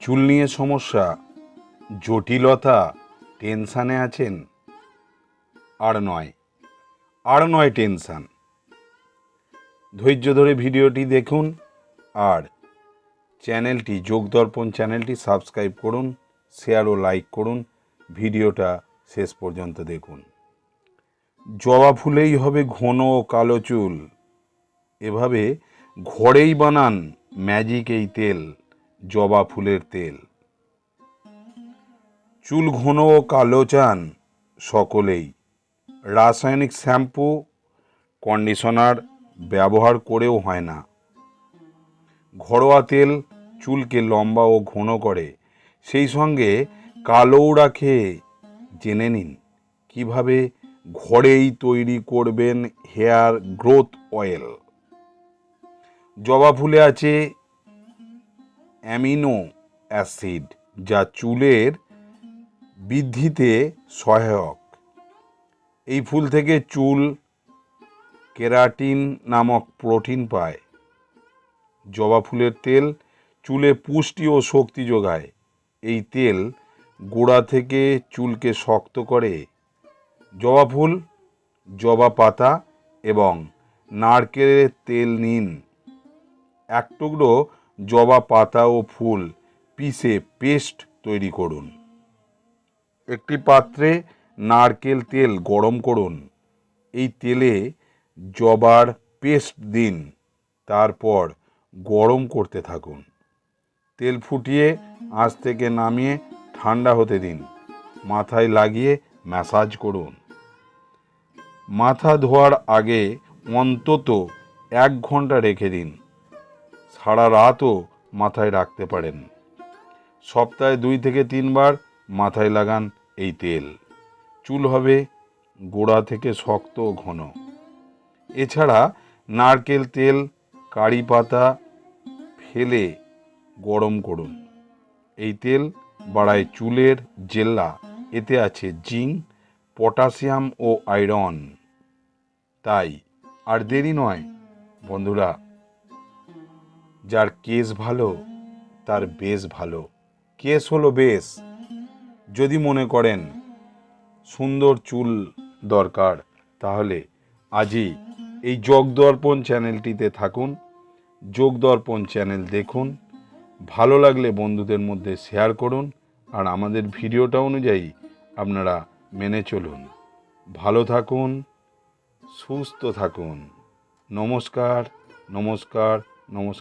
চুল নিয়ে সমস্যা, জটিলতা, টেনশানে আছেন? আর নয় আর নয় টেনশান। ধৈর্য ধরে ভিডিওটি দেখুন আর চ্যানেলটি, যোগদর্পণ চ্যানেলটি সাবস্ক্রাইব করুন, শেয়ার ও লাইক করুন, ভিডিওটা শেষ পর্যন্ত দেখুন। জবা ফুলেই হবে ঘন ও কালো চুল। এভাবে ঘরেই বানান ম্যাজিক এই তেল। জবা ফুলের তেল। চুল ঘন ও কালো চান সকলেই। রাসায়নিক শ্যাম্পু, কন্ডিশনার ব্যবহার করেও হয় না। ঘরোয়া তেল চুলকে লম্বা ও ঘন করে। সেই সঙ্গে কালোও রাখে জেনে নিন, কীভাবে ঘরেই তৈরি করবেন হেয়ার গ্রোথ অয়েল। জবা ফুলে আছে অ্যামিনো অ্যাসিড, যা চুলের বৃদ্ধিতে সহায়ক। এই ফুল থেকে চুল কেরাটিন নামক প্রোটিন পায়। জবা ফুলের তেল চুলে পুষ্টি ও শক্তি যোগায়। এই তেল গোড়া থেকে চুলকে শক্ত করে। জবা ফুল, জবা পাতা এবং নারকেলের তেল নিন। এক টুকরো জবা পাতা ও ফুল পিষে পেস্ট তৈরি করুন। একটি পাত্রে নারকেল তেল গরম করুন। এই তেলে জবার পেস্ট দিন, তারপর গরম করতে থাকুন। তেল ফুটিয়ে আঁচ থেকে নামিয়ে ঠান্ডা হতে দিন। মাথায় লাগিয়ে ম্যাসাজ করুন। মাথা ধোয়ার আগে অন্তত এক ঘণ্টা রেখে দিন। সারা রাতও মাথায় রাখতে পারেন। সপ্তাহে দুই থেকে তিনবার মাথায় লাগান এই তেল। চুল হবে গোড়া থেকে শক্ত ও ঘন। এছাড়া নারকেল তেল, কারি পাতা ফেলে গরম করুন। এই তেল বাড়ায় চুলের জেল্লা। এতে আছে জিঙ্ক, পটাশিয়াম ও আয়রন। তাই আর দেরি নয়, বন্ধুরা। যার কেস ভালো, তার বেশ ভালো। কেস হলো বেশ। যদি মনে করেন সুন্দর চুল দরকার, তাহলে আজই এই যোগদর্পণ চ্যানেলটিতে থাকুন, যোগদর্পণ চ্যানেল দেখুন, ভালো লাগলে বন্ধুদের মধ্যে শেয়ার করুন, আর আমাদের ভিডিওটা অনুযায়ী আপনারা মেনে চলুন। ভালো থাকুন, সুস্থ থাকুন। নমস্কার নমস্কার নমস্কার।